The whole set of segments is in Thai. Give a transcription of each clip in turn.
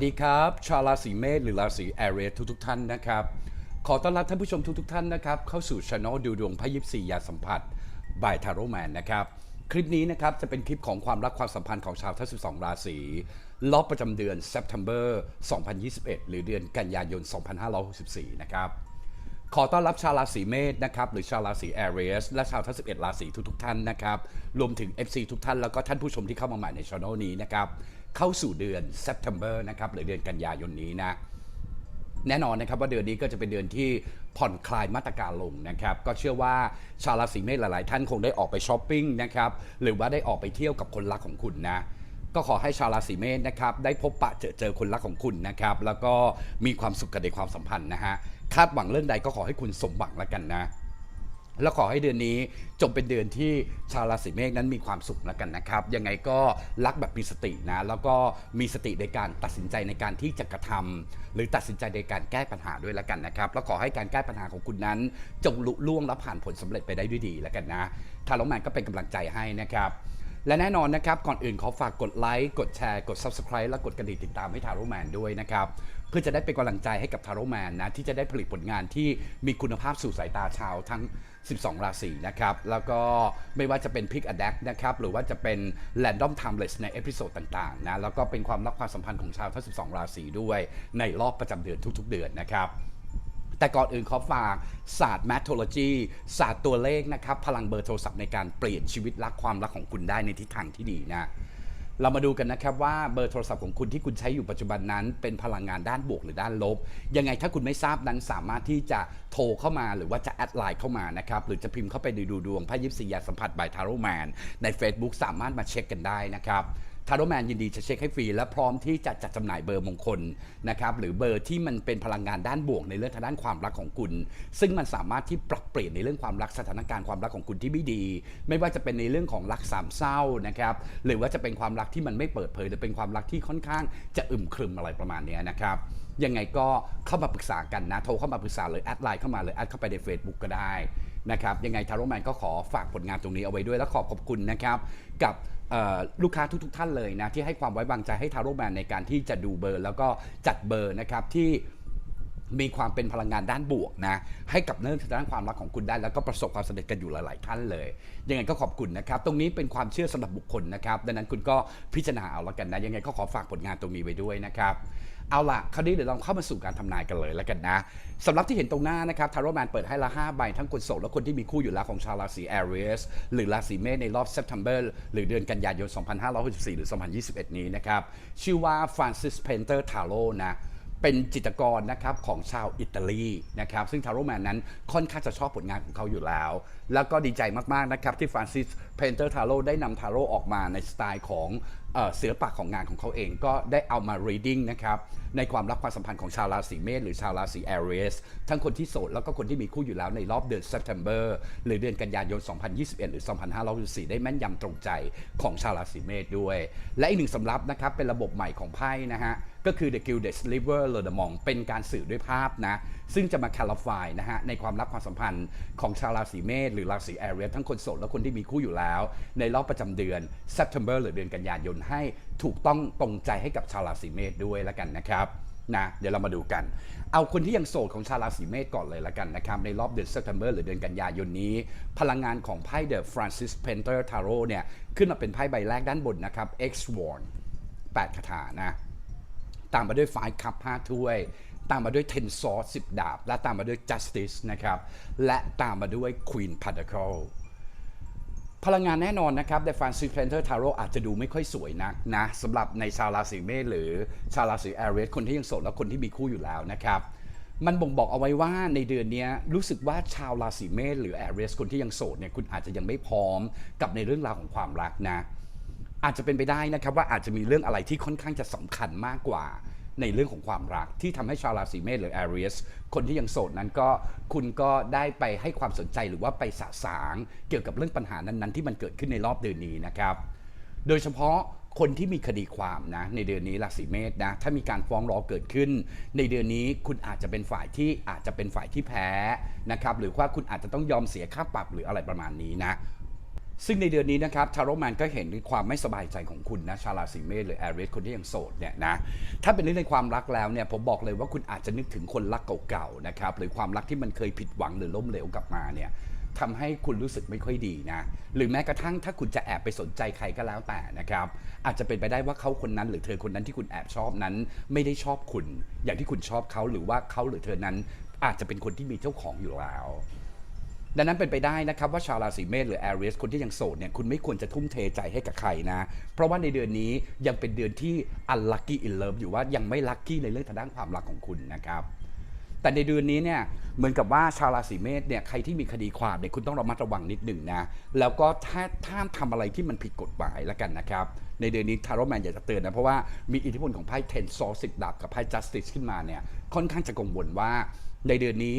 สวัสดีครับ ชาวราศีเมษหรือราศีแอเรียทุกทุกๆท่านนะครับ ขอต้อนรับท่านผู้ชมทุกทุกๆท่านนะครับ เข้าสู่ช anel ดูดวงพยิบสี่ยาสัมผัสบายทาโรแมนนะครับ คลิปนี้นะครับ จะเป็นคลิปของความรักความสัมพันธ์ของชาวทั้ง 12 ราศีรอบประจำเดือน September 2021 หรือเดือนกันยายน 2564 นะครับ ขอต้อนรับชาวราศีเมษนะครับ หรือชาวราศีแอเรียสและชาวทั้ง 11 ราศีทุกๆท่านนะครับ รวมถึง FC ทุกท่านแล้วก็ท่านผู้ชมที่เข้ามาใหม่ในช่องนี้นะครับ เข้าสู่เดือน September นะครับหรือเดือนกันยายนนี้นะแน่นอนนะครับว่าเดือนนี้ก็จะเป็นเดือนที่ผ่อนคลายมาตรการลงนะครับ ก็เชื่อว่าชาวราศีเมษหลาย ๆ ท่านคงได้ออกไปช้อปปิ้งนะครับหรือว่าได้ออกไปเที่ยวกับคนรักของคุณนะก็ขอให้ชาวราศีเมษนะครับได้พบปะเจอเจอคนรักของคุณนะครับแล้วก็มีความสุขกันในความสัมพันธ์นะฮะคาดหวังเรื่องใดก็ขอให้คุณสมหวังแล้วกันนะ แล้วขอให้เดือนนี้จงเป็นเดือนที่ชาวราศีเมษนั้นมีความสุขแล้วกันนะครับ ยังไงก็รักแบบมีสตินะ แล้วก็มีสติในการตัดสินใจในการที่จะกระทำหรือตัดสินใจในการแก้ปัญหาด้วยแล้วกันนะครับ แล้วขอให้การแก้ปัญหาของคุณนั้น จงลุล่วงและผ่านผลสำเร็จไปได้ด้วยดีแล้วกันนะทาร์แมนก็เป็นกำลังใจให้นะครับและแน่นอนนะครับ ก่อนอื่นขอฝากกดไลค์ กดแชร์ กด Subscribe และกดกระดิ่งติดตามให้ทาร์โรแมนด้วยนะครับ เพื่อจะได้เป็นกำลังใจให้กับทาร์โรแมนนะ ที่จะได้ผลิตผลงานที่มีคุณภาพสู่สายตาชาวทั้ง 12 ราศีนะครับ แล้วก็ไม่ว่าจะเป็น Pick a Deck นะครับ หรือว่าจะเป็น Random Timeless ในเอพิโซดต่างๆนะ แล้วก็เป็นความรักความสัมพันธ์ของชาวทั้ง 12 ราศีด้วยในรอบประจำเดือนทุก ๆ เดือนนะครับแต่ก่อนอื่นขอฝากศาสตร์แมทโ o โลจีศาสตร์ตัวเลขนะครับ พลังเบอร์โทรศัพท์ในการเปลี่ยนชีวิตรักความรักของคุณได้ในทิศทางที่ดีนะ เรามาดูกันนะครับว่าเบอร์โทรศัพท์ของคุณที่คุณใช้อยู่ปัจจุบันนั้น เป็นพลังงานด้านบวกหรือด้านลบ ยังไงถ้าคุณไม่ทราบนั้นสามารถที่จะโทรเข้ามาหรือว่าจะแอดไลน์เข้ามานะครับหรือจะพิมพ์เข้าไปในดูดวงพระยิปซียาสัมผัสบายทาโรแมนใน Facebook สามารถมาเช็คกันได้นะครับ ทาร์โรแมนยินดีจะเช็คให้ฟรี และพร้อมที่จะจัดจำหน่ายเบอร์มงคลนะครับหรือเบอร์ที่มันเป็นพลังงานด้านบวกในเรื่องทางด้านความรักของคุณ ซึ่งมันสามารถที่ปรับเปลี่ยนในเรื่องความรักสถานการณ์ความรักของคุณที่ไม่ดี ไม่ว่าจะเป็นในเรื่องของรักสามเศร้านะครับหรือว่าจะเป็นความรักที่มันไม่เปิดเผยหรือเป็นความรักที่ค่อนข้างจะอึมครึมอะไรประมาณนี้นะครับยังไงก็เข้ามาปรึกษากันนะ โทรเข้ามาปรึกษาเลยแอดไลน์เข้ามาเลยแอดเข้าไปใน Facebook ก็ได้นะครับยังไงทาโรแมนก็ขอฝากผลงานตรงนี้เอาไว้ด้วยและขอขอบคุณนะครับกับ ลูกค้าทุก ๆ ท่านเลยนะ ที่ให้ความไว้วางใจให้ทาโรแมนในการที่จะดูเบอร์ แล้วก็จัดเบอร์นะครับที่มีความเป็นพลังงานด้านบวกนะ ให้กับเรื่องทางด้านความรักของคุณได้ แล้วก็ประสบความสำเร็จกันอยู่หลาย ๆ ท่านเลย ยังไงก็ขอบคุณนะครับ ตรงนี้เป็นความเชื่อสำหรับบุคคลนะครับ ดังนั้นคุณก็พิจารณาเอาแล้วกันนะ ยังไงก็ขอฝากผลงานตรงนี้ไว้ด้วยนะครับ เอาล่ะคราวนี้เดี๋ยวเราเข้ามาสู่การทำนายกันเลยแล้วกันนะสำหรับที่เห็นตรงหน้านะครับทาร์โรแมนเปิดให้ละ 5 ใบ ทั้งคนโสดและคนที่มีคู่อยู่แล้วของชาวราศีแอเรียสหรือราศีเมษในรอบ September หรือเดือนกันยายน 2564 หรือ 2021 นี้นะครับ ชื่อว่าฟรานซิสเพนเตอร์ทาโรนะเป็นจิตรกรนะครับของชาวอิตาลีนะครับซึ่งทาโรแมนนั้นค่อนข้างจะชอบผลงานของเขาอยู่แล้ว แล้วก็ดีใจมาก ๆ นะครับ ที่ฟรานซิสเพนเตอร์ทาโรได้นำทาโรออกมาในสไตล์ของ เสือศิลปะของงานของเขาเองก็ได้เอามา reading นะครับ ในความรักความสัมพันธ์ของชาวราศีเมษหรือชาวราศีแอเรียสทั้งคนที่โสดแล้วก็คนที่มีคู่อยู่แล้วในรอบเดือน September หรือเดือนกันยายน 2021 หรือ 2564 ได้แม่นยำตรงใจของชาวราศีเมษด้วย และอีกหนึ่งสำรับนะครับเป็นระบบใหม่ของไพ่นะฮะก็คือ The Gilded Sliver l e d e m o n เป็นการสื่อด้วยภาพนะ ซึ่งจะมา clarify นะฮะ ในความรักความสัมพันธ์ของชาวราศีเมษหรือราศีแอเรียทั้งคนโสดและคนที่มีคู่อยู่แล้ว ในรอบประจำเดือน September หรือเดือนกันยายนให้ถูกต้องตรงใจให้กับชาวราศีเมษด้วยแล้วกันนะครับนะเดี๋ยวเรามาดูกัน เอาคนที่ยังโสดของชาวราศีเมษก่อนเลยละกันนะครับ ในรอบเดือน September หรือเดือนกันยายนนี้ พลังงานของไพ่ The Francis Painter Tarot เนี่ย ขึ้นมาเป็นไพ่ใบแรกด้านบนนะครับ X Worn 8คาถานะ ตามมาด้วย Five Cup 5ถ้วย ตามมาด้วย Ten Swords 10ดาบ และตามมาด้วย Justice นะครับ และตามมาด้วย Queen Pentacle พลังงานแน่นอนนะครับ The Francis Painter Tarot อาจจะดูไม่ค่อยสวยนักนะสำหรับในชาวราศีเมษหรือชาวราศีแอเรียสคนที่ยังโสดและคนที่มีคู่อยู่แล้วนะครับมันบ่งบอกเอาไว้ว่าในเดือนนี้รู้สึกว่าชาวราศีเมษหรือแอเรียสคนที่ยังโสดเนี่ยคุณอาจจะยังไม่พร้อมกับในเรื่องราวของความรักนะ อาจจะเป็นไปได้นะครับว่าอาจจะมีเรื่องอะไรที่ค่อนข้างจะสำคัญมากกว่าในเรื่องของความรักที่ทำให้ชาวราศีเมษหรือ Aries คนที่ยังโสดนั้นก็คุณก็ได้ไปให้ความสนใจหรือว่าไปสะสางเกี่ยวกับเรื่องปัญหานั้นๆ ที่มันเกิดขึ้นในรอบเดือนนี้นะครับ โดยเฉพาะคนที่มีคดีความนะในเดือนนี้ราศีเมษนะถ้ามีการฟ้องร้องเกิดขึ้น ในเดือนนี้คุณอาจจะเป็นฝ่ายที่อาจจะเป็นฝ่ายที่แพ้นะครับหรือว่าคุณอาจจะต้องยอมเสียค่าปรับหรืออะไรประมาณนี้นะ ซึ่งในเดือนนี้นะครับทาโรแมนก็เห็นในความไม่สบายใจของคุณนะชาวราศีเมษหรือแอริสคนที่ยังโสดเนี่ยนะถ้าเป็นเรื่องในความรักแล้วเนี่ยผมบอกเลยว่าคุณอาจจะนึกถึงคนรักเก่าๆนะครับหรือความรักที่มันเคยผิดหวังหรือล้มเหลวกลับมาเนี่ยทำให้คุณรู้สึกไม่ค่อยดีนะ หรือแม้กระทั่งถ้าคุณจะแอบไปสนใจใครก็แล้วแต่นะครับ อาจจะเป็นไปได้ว่าเขาคนนั้น หรือเธอคนนั้นที่คุณแอบชอบนั้น ไม่ได้ชอบคุณ อย่างที่คุณชอบเขาหรือว่าเขาหรือเธอนั้น อาจจะเป็นคนที่มีเจ้าของอยู่แล้ว ดังนั้นเป็นไปได้นะครับว่าชาวราศีเมษหรือ a อ i e s คนที่ยังโสดเนี่ยคุณไม่ควรจะทุ่มเทใจให้กับใครนะ เพราะว่าในเดือนนี้ยังเป็นเดือนที่ unlucky in love อยู่ว่ายังไม่ lucky ในเรื่องทางด้านความรักของคุณนะครับแต่ในเดือนนี้เนี่ยเหมือนกับว่าชาวราศีเมษเนี่ยใครที่มีคดีความเนี่ยคุณต้องระมัดระวังนิดหนึ่งนะแล้วก็ถ้าถ้ามทำอะไรที่มันผิดกฎหมายแล้วกันนะครับ ในเดือนนี้ทาร์โรแมนอยากจะเตือนนะเพราะว่ามีอิทธิพลของไพ่เทนซอสิบดาบกับไพ่ justice ขึ้นมาเนี่ยค่อนข้างจะกังวลว่าในเดือนนี้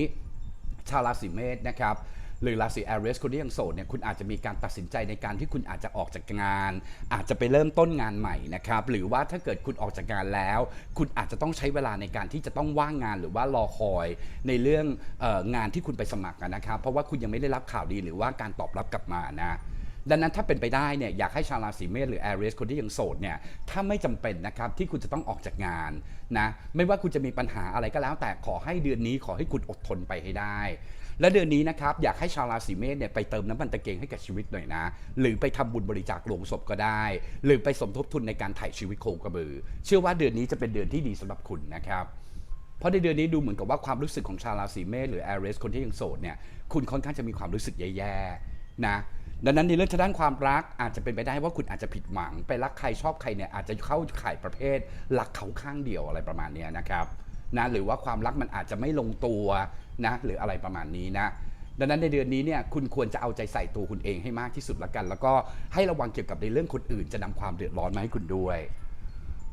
ชาวราศีเมษนะครับ หรือราศีแอริสคนที่ยังโสดเนี่ยคุณอาจจะมีการตัดสินใจในการที่คุณอาจจะออกจากงาน อาจจะไปเริ่มต้นงานใหม่นะครับหรือว่าถ้าเกิดคุณออกจากงานแล้ว คุณอาจจะต้องใช้เวลาในการที่จะต้องว่างงานหรือว่ารอคอยในเรื่องอองานที่คุณไปสมัครนะครับ เพราะว่าคุณยังไม่ได้รับข่าวดีหรือว่าการตอบรับกลับมานะดังนั้นถ้าเป็นไปได้เนี่ยอยากให้ชาวราศีเมษหรือ a อ i e s คนที่ยังโสดเนี่ยถ้าไม่จำเป็นนะครับที่คุณจะต้องออกจากงานนะไม่ว่าคุณจะมีปัญหาอะไรก็แล้ว แต่ขอให้เดือนนี้ขอให้คุณอดทนไปให้ได้ และเดือนนี้นะครับอยากให้ชาวราศีเมษเนี่ยไปเติมน้ำมันตะเกียงให้กับชีวิตหน่อยนะ หรือไปทำบุญบริจาคโลงศพก็ได้ หรือไปสมทบทุนในการถ่ายชีวิตโคกระบือ เชื่อว่าเดือนนี้จะเป็นเดือนที่ดีสำหรับคุณนะครับเพราะในเดือนนี้ดูเหมือนกับว่าความรู้สึกของชาวราศีเมษหรือ a อ i e s คนที่ยังโสดเนี่ยคุณค่อนข้างจะมีความรู้สึกแย่ๆนะดังนั้นในเรื่องทางด้านความรักอาจจะเป็นไปได้ว่าคุณอาจจะผิดหวัง ไปรักใครชอบใครเนี่ยอาจจะเข้าข่ายประเภทรักเขาข้างเดียวอะไรประมาณนี้นะครับ นะหรือว่าความรักมันอาจจะไม่ลงตัวนะหรืออะไรประมาณนี้นะดังนั้นในเดือนนี้เนี่ยคุณควรจะเอาใจใส่ตัวคุณเองให้มากที่สุดละกัน แล้วก็ให้ระวังเกี่ยวกับในเรื่องคนอื่น จะนำความเดือดร้อนมาให้คุณด้วย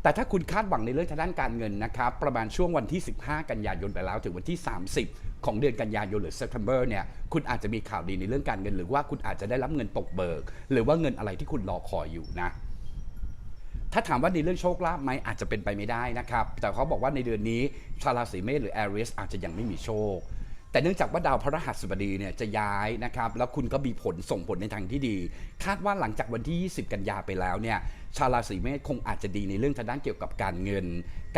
แต่ถ้าคุณคาดหวังในเรื่องทางด้านการเงินนะครับประมาณช่วงวันที่ 15 กันยายนไปแล้วถึงวันที่ 30 ของเดือนกันยายนหรือ September เนี่ยคุณอาจจะมีข่าวดีในเรื่องการเงิน หรือว่าคุณอาจจะได้รับเงินตกเบิก หรือว่าเงินอะไรที่คุณรอคอยอยู่นะ ถ้าถามว่าในเรื่องโชคลาภไหมอาจจะเป็นไปไม่ได้นะครับ แต่เขาบอกว่าในเดือนนี้ชาวราศีเมษหรือ a อ i e s อาจจะยังไม่มีโชค แต่เนื่องจากว่าดาวพระรหัสบดีเนี่ยจะย้ายนะครับ แล้วคุณก็มีผลส่งผลในทางที่ดี คาดว่าหลังจากวันที่ 20 กันยาไปแล้วเนี่ยชาวราศีเมษคงอาจจะดีในเรื่องทางด้านเกี่ยวกับการเงิน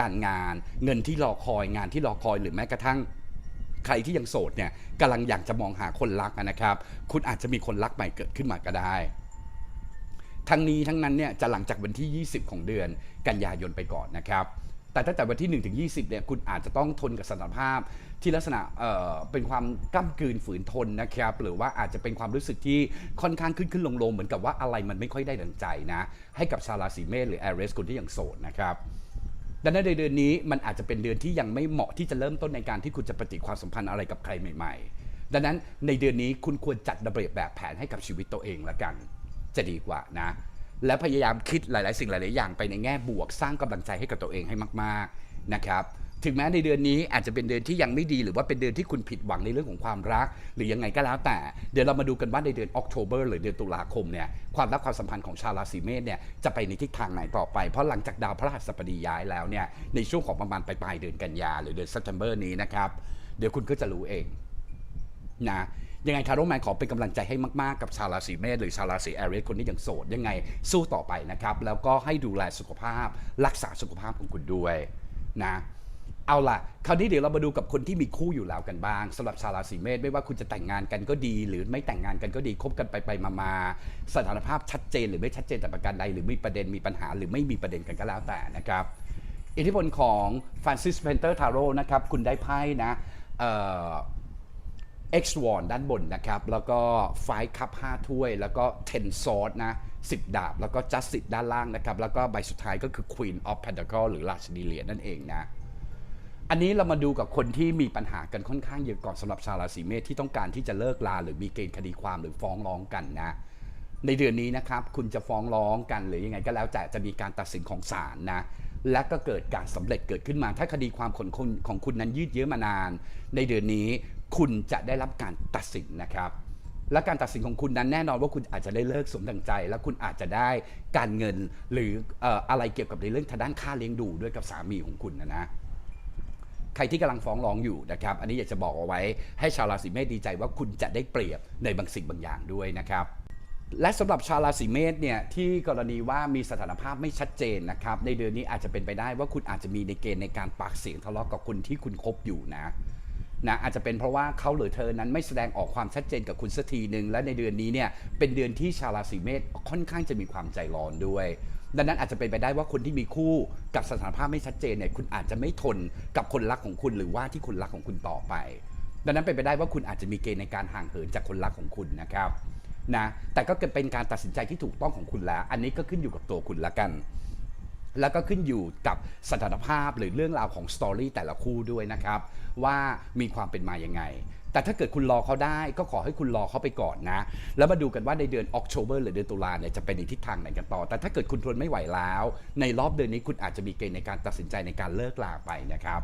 การงาน เงินที่รอคอยงานที่รอคอยหรือแม้กระทั่งใครที่ยังโสดเนี่ยกำลังอยากจะมองหาคนรักนะครับ คุณอาจจะมีคนรักใหม่เกิดขึ้นมาก็ได้ ทั้งนี้ทั้งนั้นเนี่ยจะหลังจากวันที่ 20 ของเดือนกันยายนไปก่อนนะครับ แต่ตั้งแต่วันที่ 1 ถึง 20 เนี่ยคุณอาจจะต้องทนกับสถานภาพที่ลักษณะเอ่อเป็นความก้ากลืนฝืนทนนะครับ หรือว่าอาจจะเป็นความรู้สึกที่ค่อนข้างขึ้นขึ้นลงลงเหมือนกับว่าอะไรมันไม่ค่อยได้ดังใจนะ ให้กับชาวราศีเมษหรือ a อ i e s คนที่ยังโสดนะครับดังนั้นในเดือนนี้มันอาจจะเป็นเดือนที่ยังไม่เหมาะที่จะเริ่มต้นในการที่คุณจะปฏิความสัมพันธ์อะไรกับใครใหม่ ๆ ดังนั้นในเดือนนี้คุณควรจัดระเบียบแบบแผนให้กับชีวิตตัวเองละกัน จะดีกว่านะ และพยายามคิดหลาย ๆ สิ่งหลาย ๆ อย่างไปในแง่บวกสร้างกำลังใจให้กับตัวเองให้มาก ๆ นะครับ ถึงแม้ในเดือนนี้อาจจะเป็นเดือนที่ยังไม่ดี หรือว่าเป็นเดือนที่คุณผิดหวังในเรื่องของความรัก หรือยังไงก็แล้วแต่ เดี๋ยวเรามาดูกันว่าในเดือนออกโทเบอร์หรือเดือนตุลาคมเนี่ยความรักความสัมพันธ์ของชาวราศีเมษเนี่ยจะไปในทิศทางไหนต่อไป เพราะหลังจากดาวพระหัสบดีย้ายแล้วเนี่ยในช่วงของประมาณปลายเดือนกันยาหรือเดือน September นี้นะครับเดี๋ยวคุณก็จะรู้เองนะ ยังไงทาร์โร่แมนขอเป็นกำลังใจให้มากๆกับชาวราศีเมษหรือชาวราศีแอริสคนที่ยังโสดยังไงสู้ต่อไปนะครับ แล้วก็ให้ดูแลสุขภาพ รักษาสุขภาพของคุณด้วยนะเอาล่ะ คราวนี้เดี๋ยวเรามาดูกับคนที่มีคู่อยู่แล้วกันบ้างสำหรับชาวราศีเมษไม่ว่าคุณจะแต่งงานกันก็ดี หรือไม่แต่งงานกันก็ดีคบกันไปไปมามาสถานภาพชัดเจนหรือไม่ชัดเจนแต่ประการใดหรือมีประเด็นมีปัญหา หรือไม่มีประเด็นกันก็แล้วแต่นะครับ อิทธิพลของฟรานซิสเพนเตอร์ทาโร่นะครับคุณได้ไพ่นะ เอ่อ X Swan ด้านบนนะครับ แล้วก็ไฟคัพ5ถ้วย แล้วก็10ซอสนะ10 ดาบ แล้วก็ Justice ด้านล่างนะครับ แล้วก็ใบสุดท้ายก็คือ Queen of Pentacle หรือราชนีเหรียญนั่นเองนะ อันนี้เรามาดูกับคนที่มีปัญหากันค่อนข้างเยอะก่อนสำหรับชาวราศีเมษที่ต้องการที่จะเลิกลาหรือมีเกณฑ์คดีความหรือฟ้องร้องกันนะ ในเดือนนี้นะครับคุณจะฟ้องร้องกันหรือยังไงก็แล้วแต่จะมีการตัดสินของศาลนะและก็เกิดการสำเร็จเกิดขึ้นมา ถ้าคดีความของคุณของคุณนั้นยืดเยื้อมานาน ในเดือนนี้ คุณจะได้รับการตัดสินนะครับ และการตัดสินของคุณนั้นแน่นอนว่าคุณอาจจะได้เลิกสมดังใจ และคุณอาจจะได้การเงินหรืออะไรเกี่ยวกับในเรื่องทางด้านค่าเลี้ยงดูด้วยกับสามีของคุณนะนะใครที่กำลังฟ้องร้องอยู่นะครับ อันนี้อยากจะบอกเอาไว้ให้ชาวราศีเมษดีใจว่าคุณจะได้เปรียบในบางสิ่งบางอย่างด้วยนะครับ และสำหรับชาวราศีเมษเนี่ยที่กรณีว่ามีสถานภาพไม่ชัดเจนนะครับ ในเดือนนี้อาจจะเป็นไปได้ว่าคุณอาจจะมีในเกณฑ์ในการปากเสียงทะเลาะกับคนที่คุณคบอยู่นะ นะอาจจะเป็นเพราะว่าเขาหรือเธอนั้นไม่แสดงออกความชัดเจนกับคุณสักทีหนึ่งและในเดือนนี้เนี่ยเป็นเดือนที่ชาวราศีเมษค่อนข้างจะมีความใจร้อนด้วย ดังนั้นอาจจะเป็นไปได้ว่าคนที่มีคู่กับสถานภาพไม่ชัดเจนเนี่ยคุณอาจจะไม่ทนกับคนรักของคุณหรือว่าที่คนรักของคุณต่อไป ดังนั้นเป็นไปได้ว่าคุณอาจจะมีเกณฑ์ในการห่างเหินจากคนรักของคุณนะครับนะแต่ก็เป็นการตัดสินใจที่ถูกต้องของคุณแล้ว อันนี้ก็ขึ้นอยู่กับตัวคุณละกัน แล้วก็ขึ้นอยู่กับสถานภาพหรือเรื่องราวของสตอรี่แต่ละคู่ด้วยนะครับ ว่ามีความเป็นมาอยังไง แต่ถ้าเกิดคุณรอเขาได้ก็ขอให้คุณรอเขาไปก่อนนะ แล้วมาดูกันว่าในเดือนออกโ o เบอร์หรือเดือนตุลาเนี่ยจะเป็นในทิศทางไหนกันต่อ แต่ถ้าเกิดคุณทนไม่ไหวแล้ว ในรอบเดือนนี้คุณอาจจะมีเกณฑ์ในการตัดสินใจในการเลิกลาไปนะครับ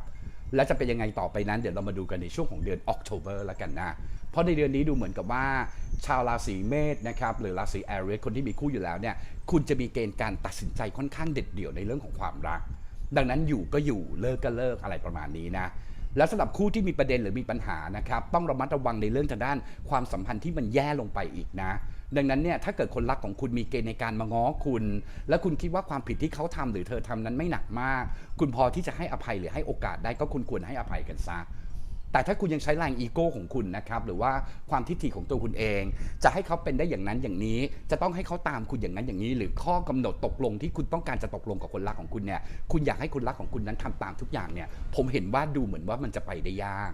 และจะเป็นยังไงต่อไปนั้นเดี๋ยวเรามาดูกันในช่วงของเดือนออกโ o เบอร์แล้วกันนะ ราะในเดือนนี้ดูเหมือนกับว่าชาวราศีเมษนะครับหรือราศีแอเรียคนที่มีคู่อยู่แล้วเนี่ยคุณจะมีเกณฑ์การตัดสินใจค่อนข้างเด็ดเดี่ยวในเรื่องของความรัก ดังนั้นอยู่ก็อยู่เลิกก็เลิกอะไรประมาณนี้นะและสำหรับคู่ที่มีประเด็นหรือมีปัญหานะครับต้องระมัดระวังในเรื่องทางด้านความสัมพันธ์ที่มันแย่ลงไปอีกนะ ดังนั้นเนี่ยถ้าเกิดคนรักของคุณมีเกณฑ์ในการมาง้อคุณ และคุณคิดว่าความผิดที่เขาทำหรือเธอทำนั้นไม่หนักมาก คุณพอที่จะให้อภัยหรือให้โอกาสได้ก็คุณควรให้อภัยกันซะ แต่ถ้าคุณยังใช้แรงอีโก้ของคุณนะครับหรือว่าความทิฏฐิของตัวคุณเอง จะให้เขาเป็นได้อย่างนั้นอย่างนี้ จะต้องให้เขาตามคุณอย่างนั้นอย่างนี้ หรือข้อกำหนดตกลงที่คุณต้องการจะตกลงกับคนรักของคุณเนี่ยคุณอยากให้คนรักของคุณนั้นทำตามทุกอย่างเนี่ยผมเห็นว่าดูเหมือนว่ามันจะไปได้ยาก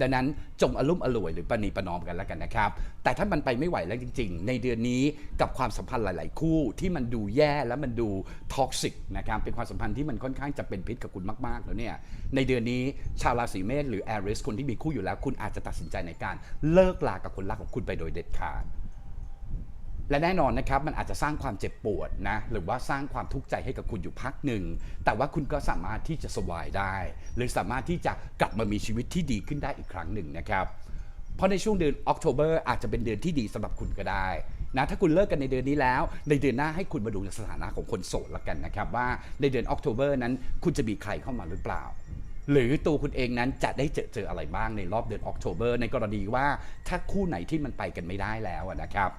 ดังนั้นจงอารมณ์อร่วยหรือประนีประนอมกันแล้วกันนะครับ แต่ถ้ามันไปไม่ไหวแล้วจริง ๆ ในเดือนนี้กับความสัมพันธ์หลาย ๆ คู่ที่มันดูแย่และมันดูท็อกซิกนะครับเป็นความสัมพันธ์ที่มันค่อนข้างจะเป็นพิษกับคุณมากๆแล้วเนี่ยในเดือนนี้ชาวราศีเมษหรือแอริสคนที่มีคู่อยู่แล้ว คุณอาจจะตัดสินใจในการเลิกลากับคนรักของคุณไปโดยเด็ดขาด และแน่นอนนะครับมันอาจจะสร้างความเจ็บปวดนะหรือว่าสร้างความทุกข์ใจให้กับคุณอยู่พักหนึ่ง แต่ว่าคุณก็สามารถที่จะสวายได้ หรือสามารถที่จะกลับมามีชีวิตที่ดีขึ้นได้อีกครั้งหนึ่งนะครับเพราะในช่วงเดือนออกโ o เบอร์อาจจะเป็นเดือนที่ดีสำหรับคุณก็ได้นะถ้าคุณเลิกกันในเดือนนี้แล้ว ในเดือนหน้าให้คุณมาดูสถานะของคนโสดละกันนะครับ ว่าในเดือนออกโ o เบอร์นั้นคุณจะมีใครเข้ามาหรือเปล่า หรือตัวคุณเองนั้นจะได้เจอเจออะไรบ้างในรอบเดือนออกโ o เบอร์ในกรณีว่าถ้าคู่ไหนที่มันไปกันไม่ได้แล้วนะครับ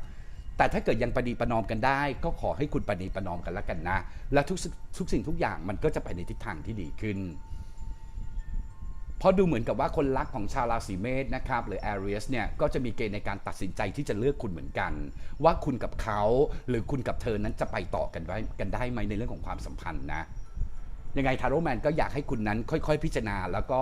แต่ถ้าเกิดยังประนีประนอมกันได้ ก็ขอให้คุณประนีประนอมกันแล้วกันนะ และทุกสิ่งทุกสิ่งทุกอย่างมันก็จะไปในทิศทางที่ดีขึ้น เพราะดูเหมือนกับว่าคนรักของชาวราศีเมษนะครับหรือแอเรียสเนี่ยก็จะมีเกณฑ์ในการตัดสินใจที่จะเลือกคุณเหมือนกัน ว่าคุณกับเขาหรือคุณกับเธอนั้นจะไปต่อกันได้กันได้ไหมในเรื่องของความสัมพันธ์นะ ยังไงทาโร่แมนก็อยากให้คุณนั้นค่อย ๆ พิจารณา แล้วก็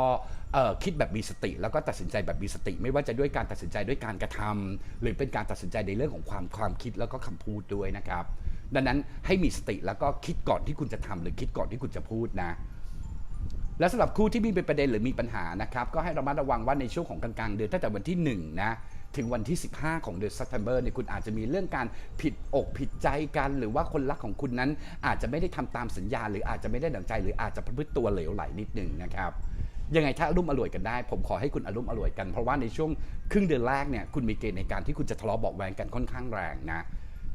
คิดแบบมีสติ แล้วก็ตัดสินใจแบบมีสติ ไม่ว่าจะด้วยการตัดสินใจด้วยการกระทำหรือเป็นการตัดสินใจในเรื่องของความความคิดแล้วก็คำพูดด้วยนะครับ ดังนั้นให้มีสติแล้วก็คิดก่อนที่คุณจะทำหรือคิดก่อนที่คุณจะพูดนะและสำหรับคู่ที่มีเป็นประเด็นหรือมีปัญหานะครับ ก็ให้ระมัดระวังว่าในช่วงของกลางๆเดือนตั้งแต่วันที่1นะ ถึงวันที่ 15 ของเดือน September เนี่ยคุณอาจจะมีเรื่องการผิดอกผิดใจกัน หรือว่าคนรักของคุณนั้น อาจจะไม่ได้ทำตามสัญญา หรืออาจจะไม่ได้ดังใจ หรืออาจจะประพฤติตัวเหลวไหลนิดหนึ่งนะครับยังไงถ้าอารมณ์อร่วยกันได้ ผมขอให้คุณอารมณ์อร่วยกันเพราะว่าในช่วงครึ่งเดือนแรกเนี่ยคุณมีเกณฑ์ในการที่คุณจะทะเลาะเบาแวงกันค่อนข้างแรงนะ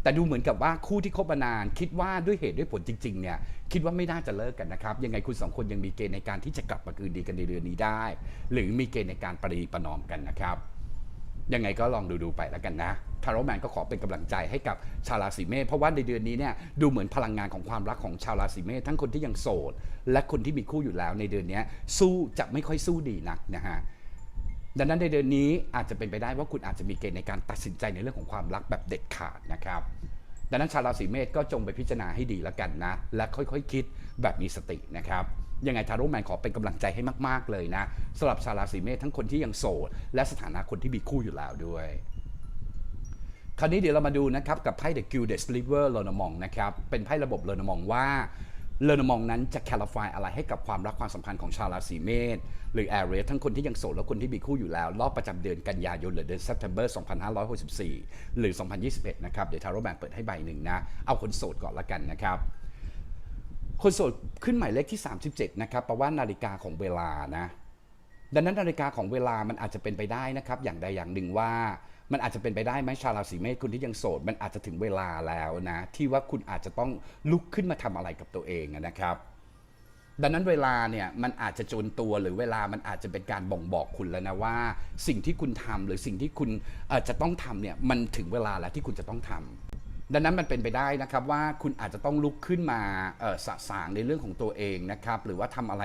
แต่ดูเหมือนกับว่าคู่ที่คบมานาน คิดว่าด้วยเหตุด้วยผลจริงๆเนี่ยคิดว่าไม่น่าจะเลิกกันนะครับ ยังไงคุณสองคนยังมีเกณฑ์ในการที่จะกลับมาคืนดีกันในเดือนนี้ได้ หรือมีเกณฑ์ในการปรีประนอมกันนะครับ ยังไงก็ลองดูดูๆไปแล้วกันนะทาโรแมนก็ขอเป็นกำลังใจให้กับชาวราศีเมษเพราะว่าในเดือนนี้เนี่ยดูเหมือนพลังงานของความรักของชาวราศีเมษทั้งคนที่ยังโสด และคนที่มีคู่อยู่แล้วในเดือนนี้สู้จะไม่ค่อยสู้ดีนักนะฮะดังนั้นในเดือนนี้อาจจะเป็นไปได้ว่าคุณอาจจะมีเกณฑ์ในการตัดสินใจในเรื่องของความรักแบบเด็ดขาดนะครับดังนั้นชาวราศีเมษก็จงไปพิจารณาให้ดีแล้วกันนะ และค่อยๆคคิด แบบมีสตินะครับยังไงทาโร่แมนขอเป็นกำลังใจให้มาก ๆ เลยนะสำหรับชาวราศีเมษทั้งคนที่ยังโสด และสถานะคนที่มีคู่อยู่แล้วด้วย คราวนี้เดี๋ยวเรามาดูนะครับกับไพ่ The g u i l d e Sliver เลนมองนะครับเป็นไพ่ระบบเลนมองว่าเลนมองนั้นจะ clarify อะไรให้กับความรักความสัมพันธ์ของชาวราศีเมษหรือแอเรียทั้งคนที่ยังโสดและคนที่มีคู่อยู่แล้ว รอบประจำเดือนกันยายนหรือเดือน September 2564 หรือ 2021 นะครับเดี๋ยวทาโร่แมนเปิดให้ใบหนึ่งนะเอาคนโสดก่อนละกันนะครับ คนโสดขึ้นหมายเลขที่ 37 นะครับแปลว่านาฬิกาของเวลานะ ดังนั้นนาฬิกาของเวลามันอาจจะเป็นไปได้นะครับ อย่างใดอย่างหนึ่งว่า มันอาจจะเป็นไปได้ไหมชาวราศีเมษคุณที่ยังโสด มันอาจจะถึงเวลาแล้วนะ ที่ว่าคุณอาจจะต้องลุกขึ้นมาทำอะไรกับตัวเองนะครับ ดังนั้นเวลาเนี่ยมันอาจจะจนตัวหรือเวลามันอาจจะเป็นการบ่งบอกคุณแล้วนะว่า สิ่งที่คุณทำหรือสิ่งที่คุณอ่อจะต้องทำเนี่ยมันถึงเวลาแล้วที่คุณจะต้องทำ ดังนั้นมันเป็นไปได้นะครับว่าคุณอาจจะต้องลุกขึ้นมาสะสางในเรื่องของตัวเองนะครับหรือว่าทำอะไร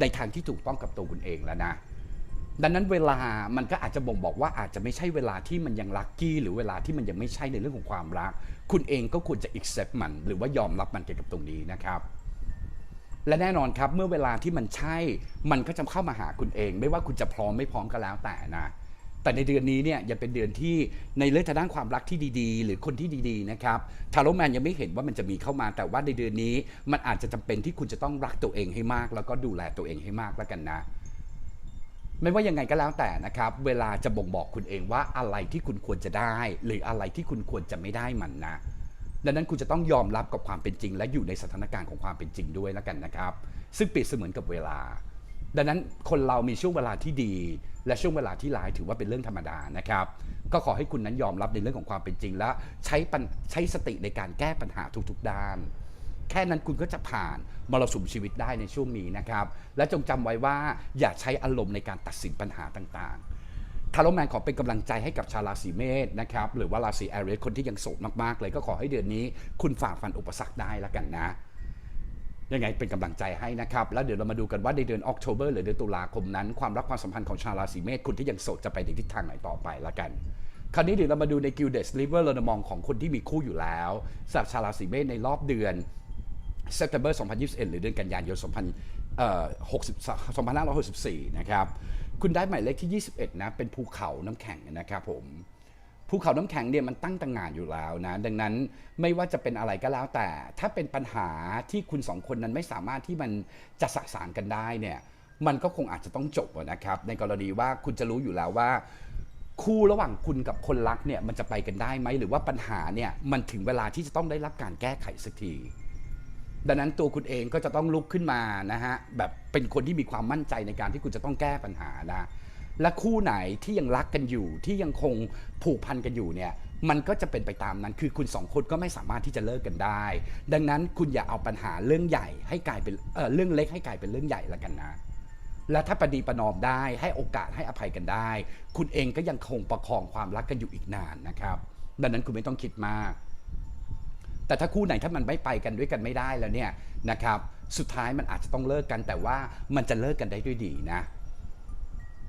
ในทางที่ถูกต้องกับตัวคุณเองแล้วนะดังนั้นเวลามันก็อาจจะบ่งบอกว่าอาจจะไม่ใช่เวลาที่มันยังลัคกี้หรือเวลาที่มันยังไม่ใช่ในเรื่องของความรัก คุณเองก็ควรจะ accept มัน หรือว่ายอมรับมันเกี่ยวกับตรงนี้นะครับและแน่นอนครับเมื่อเวลาที่มันใช่ มันก็จะเข้ามาหาคุณเอง ไม่ว่าคุณจะพร้อมไม่พร้อมก็แล้วแต่นะ แต่ในเดือนนี้เนี่ยยังเป็นเดือนที่ในเรื่องทางด้านความรักที่ดีๆ หรือคนที่ดีๆนะครับทาโรแมนยังไม่เห็นว่ามันจะมีเข้ามา แต่ว่าในเดือนนี้มันอาจจะจำเป็นที่คุณจะต้องรักตัวเองให้มาก แล้วก็ดูแลตัวเองให้มากแล้วกันนะ ไม่ว่ายังไงก็แล้วแต่นะครับ เวลาจะบ่งบอกคุณเองว่าอะไรที่คุณควรจะได้ หรืออะไรที่คุณควรจะไม่ได้มันนะดังนั้นคุณจะต้องยอมรับกับความเป็นจริง และอยู่ในสถานการณ์ของความเป็นจริงด้วยแล้วกันนะครับ ซึ่งเปรียบเสมือนกับเวลา ดังนั้นคนเรามีช่วงเวลาที่ดี และช่วงเวลาที่ร้ายถือว่าเป็นเรื่องธรรมดานะครับ ก็ขอให้คุณนั้นยอมรับในเรื่องของความเป็นจริง และใช้ปัญใช้สติในการแก้ปัญหาทุกๆด้าน แค่นั้นคุณก็จะผ่านมรสุมชีวิตได้ในช่วงนี้นะครับ และจงจำไว้ว่าอย่าใช้อารมณ์ในการตัดสินปัญหาต่างๆทาโรแมนขอเป็นกำลังใจให้กับชาวราศีเมษนะครับหรือว่าราศีแอรีสคนที่ยังโสดมากๆ เลยก็ขอให้เดือนนี้ คุณฝ่าฟันอุปสรรคได้แล้วกันนะ ยังไงเป็นกำลังใจให้นะครับ แล้วเดี๋ยวเรามาดูกันว่าในเดือนออกโทเบอร์หรือเดือนตุลาคมนั้น ความรักความสัมพันธ์ของชาวราศีเมษคนที่ยังโสดจะไปในทิศทางไหนต่อไปละกันคราวนี้เดี๋ยวเรามาดูในกิลเดสลิเวอร์เรามองของคนที่มีคู่อยู่แล้วสำหรับชาวราศีเมษในรอบเดือน September 2021 หรือเดือนกันยายน2564 นะครับ คุณได้หมายเลขที่ 21 นะ เป็นภูเขาน้ำแข็งนะครับผม ภูเขาน้ำแข็งเนี่ยมันตั้งต่างงานอยู่แล้วนะ ดังนั้นไม่ว่าจะเป็นอะไรก็แล้วแต่ ถ้าเป็นปัญหาที่คุณสองคนนั้นไม่สามารถที่มันจะสะสางกันได้เนี่ยมันก็คงอาจจะต้องจบนะครับ ในกรณีว่าคุณจะรู้อยู่แล้วว่า คู่ระหว่างคุณกับคนรักเนี่ยมันจะไปกันได้ไหมหรือว่าปัญหาเนี่ยมันถึงเวลาที่จะต้องได้รับการแก้ไขสักทีดังนั้นตัวคุณเองก็จะต้องลุกขึ้นมานะฮะแบบเป็นคนที่มีความมั่นใจในการที่คุณจะต้องแก้ปัญหานะ และคู่ไหนที่ยังรักกันอยู่ที่ยังคงผูกพันกันอยู่เนี่ยมันก็จะเป็นไปตามนั้น คือคุณสองคนก็ไม่สามารถที่จะเลิกกันได้ ดังนั้นคุณอย่าเอาปัญหาเรื่องใหญ่ให้กลายเป็นเออเรื่องเล็กให้กลายเป็นเรื่องใหญ่ละกันนะ และถ้าประดีประนอมได้ให้โอกาสให้อภัยกันได้ คุณเองก็ยังคงประคองความรักกันอยู่อีกนานนะครับ ดังนั้นคุณไม่ต้องคิดมาก แต่ถ้าคู่ไหนถ้ามันไม่ไปกันด้วยกันไม่ได้แล้วเนี่ยนะครับ สุดท้ายมันอาจจะต้องเลิกกันแต่ว่ามันจะเลิกกันได้ด้วยดีนะ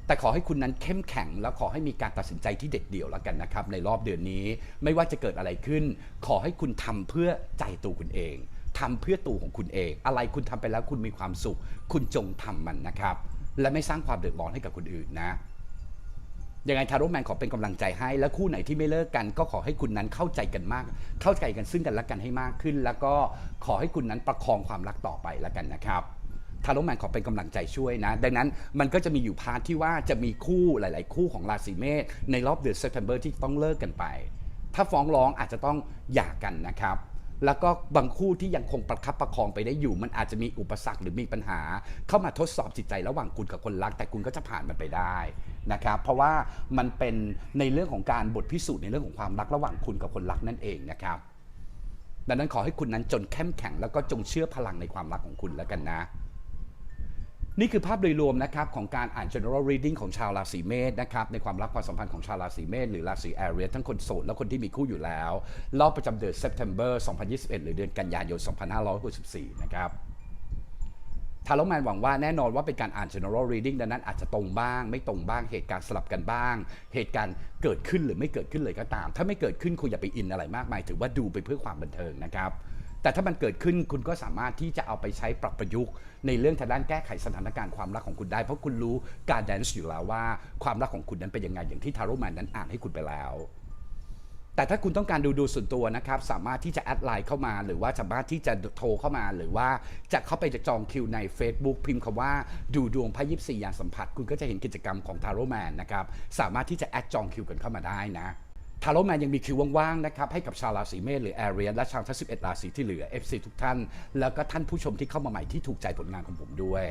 แต่ขอให้คุณนั้นเข้มแข็ง แล้วขอให้มีการตัดสินใจที่เด็ดเดี่ยวแล้วกันนะครับ ในรอบเดือนนี้ไม่ว่าจะเกิดอะไรขึ้น ขอให้คุณทำเพื่อใจตัวคุณเองทำเพื่อตัวของคุณเอง อะไรคุณทำไปแล้วคุณมีความสุข คุณจงทำมันนะครับ และไม่สร้างความเดือดร้อนให้กับคนอื่นนะยังไงทาร่แมนขอเป็นกำลังใจให้ และคู่ไหนที่ไม่เลิกกัน ก็ขอให้คุณนั้นเข้าใจกันมาก เข้าใจกันซึ่งกันและกันให้มากขึ้น แล้วก็ขอให้คุณนั้นประคองความรักต่อไปแล้วกันนะครับ ทาโรแมนขอเป็นกำลังใจช่วยนะ ดังนั้นมันก็จะมีอยู่พาร์ทที่ว่าจะมีคู่หลาย ๆ คู่ของราศีเมษในรอบเดือนเซปเทมเบอร์ที่ต้องเลิกกันไป ถ้าฟ้องร้องอาจจะต้องหย่ากันนะครับ แล้วก็บางคู่ที่ยังคงประคับประคองไปได้อยู่ มันอาจจะมีอุปสรรคหรือมีปัญหา เข้ามาทดสอบจิตใจระหว่างคุณกับคนรัก แต่คุณก็จะผ่านมันไปได้นะครับ เพราะว่ามันเป็นในเรื่องของการบทพิสูจน์ในเรื่องของความรักระหว่างคุณกับคนรักนั่นเองนะครับ ดังนั้นขอให้คุณนั้นจนเข้มแข็ง แล้วก็จงเชื่อพลังในความรักของคุณแล้วกันนะ นี่คือภาพโดยรวมนะครับของการอ่าน general reading ของชาวราศีเมษนะครับในความรักความสัมพันธ์ของชาวราศีเมษหรือราศีแอเรียทั้งคนโสดและคนที่มีคู่อยู่แล้วรอบประจำเดือน September 2021 หรือเดือนกันยายน 2564 นะครับทาร์ลแมนหวังว่าแน่นอนว่าเป็นการอ่าน general reading ดังนั้นอาจจะตรงบ้าง ไม่ตรงบ้างเหตุการณ์สลับกันบ้าง เหตุการณ์เกิดขึ้นหรือไม่เกิดขึ้นเลยก็ตาม ถ้าไม่เกิดขึ้นคุณอย่าไปอินอะไรมากมาย ถือว่าดูไปเพื่อความบันเทิงนะครับ แต่ถ้ามันเกิดขึ้นคุณก็สามารถที่จะเอาไปใช้ปรับประยุกต์ ในเรื่องทางด้านแก้ไขสถานการณ์ความรักของคุณได้ เพราะคุณรู้การแดนซ์อยู่แล้วว่าความรักของคุณนั้นเป็นยังไงอย่างที่ทาโรแมนนั้นอ่านให้คุณไปแล้วแต่ถ้าคุณต้องการดูดูส่วนตัวนะครับ สามารถที่จะแอดไลน์เข้ามา หรือว่าสามารถที่จะโทรเข้ามา หรือว่าจะเข้าไปจะจองคิวใน Facebook พิมพ์คำว่าดูดวงพระยิบสี่อย่างสัมผัส คุณก็จะเห็นกิจกรรมของทาโรแมนนะครับ สามารถที่จะแอดจองคิวกันเข้ามาได้นะ ทาโรแมนยังมีคิวว่างๆนะครับให้กับชาวราศีเมษหรือแอเรียนและชาวทั้ง 11 ราศีที่เหลือ FC ทุกท่าน แล้วก็ท่านผู้ชมที่เข้ามาใหม่ที่ถูกใจผลงานของผมด้วย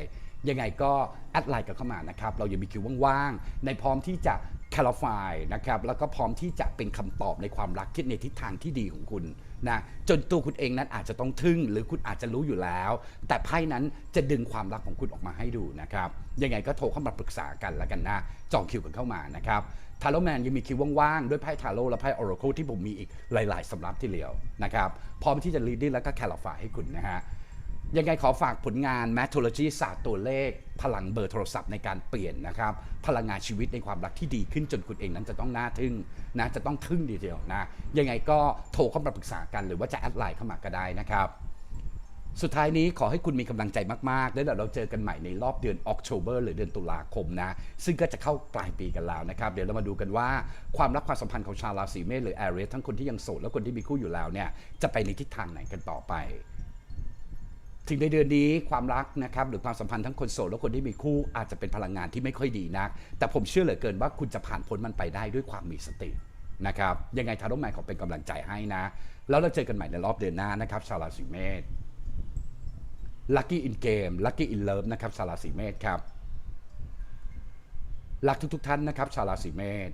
ยังไงก็แอดไลน์กันเข้ามานะครับ เรายังมีคิวว่างๆ ในพร้อมที่จะคาราฟายนะครับ แล้วก็พร้อมที่จะเป็นคำตอบในความรักที่ในทิศทางที่ดีของคุณ นะจนตัวคุณเองนั้นอาจจะต้องทึ่ง หรือคุณอาจจะรู้อยู่แล้ว แต่ไพ่นั้นจะดึงความรักของคุณออกมาให้ดูนะครับยังไงก็โทรเข้ามาปรึกษากันแล้วกันนะจองคิวกันเข้ามานะครับทาโร่แมนยังมีคิวว่างๆ ด้วยไพ่ทาโร่และไพ่ออร์โคที่ผมมีอีกหลาย ๆสำรับที่เหลียวนะครับพร้อมที่จะรีดดิ้แล้วก็แคลฟาให้คุณนะฮะ ยังไงขอฝากผลงาน m a t h o l o g y ศาสตร์ตัวเลข พลังเบอร์โทรศัพท์ในการเปลี่ยนนะครับ พลังงานชีวิตในความรักที่ดีขึ้นจนคุณเองนั้นจะต้องน่าทึ่งนะจะต้องทึ่งดีเดียวนะ ยังไงก็โทรเข้ามาปรึกษากันหรือว่าจะแอดไลน์เข้ามาก็ได้นะครับ สุดท้ายนี้ขอให้คุณมีกำลังใจมากๆ แล้วเดี๋ยวเราเจอกันใหม่ในรอบเดือนออกโ b เบอร์หรือเดือนตุลาคมนะ ซึ่งก็จะเข้าปลายปีกันแล้วนะครับ เดี๋ยวเรามาดูกันว่าความรักความสัมพันธ์ของชาวราศีเมษหรือแอเรียทั้งคนที่ยังโสดและคนที่มีคู่อยู่แล้วเนี่ยจะไปในทิศทางไหนกันต่อไป ถึงในเดือนนี้ความรักนะครับหรือความสัมพันธ์ทั้งคนโสดและคนที่มีคู่อาจจะเป็นพลังงานที่ไม่ค่อยดีนัก แต่ผมเชื่อเหลือเกินว่าคุณจะผ่านพ้นมันไปได้ด้วยความมีสตินะครับยังไงทาร์โรแมนขอเป็นกำลังใจให้นะ แล้วเราเจอกันใหม่ในรอบเดือนหน้านะครับ ชาวราศีเมษ Lucky in Game Lucky in Love นะครับชาวราศีเมษครับรักทุกๆทท่านนะครับ ชาวราศีเมษ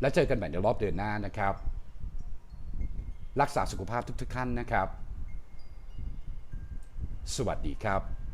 แล้วเจอกันใหม่ในรอบเดือนหน้านะครับ รักษาสุขภาพทุกๆท่านนะครับ สวัสดีครับ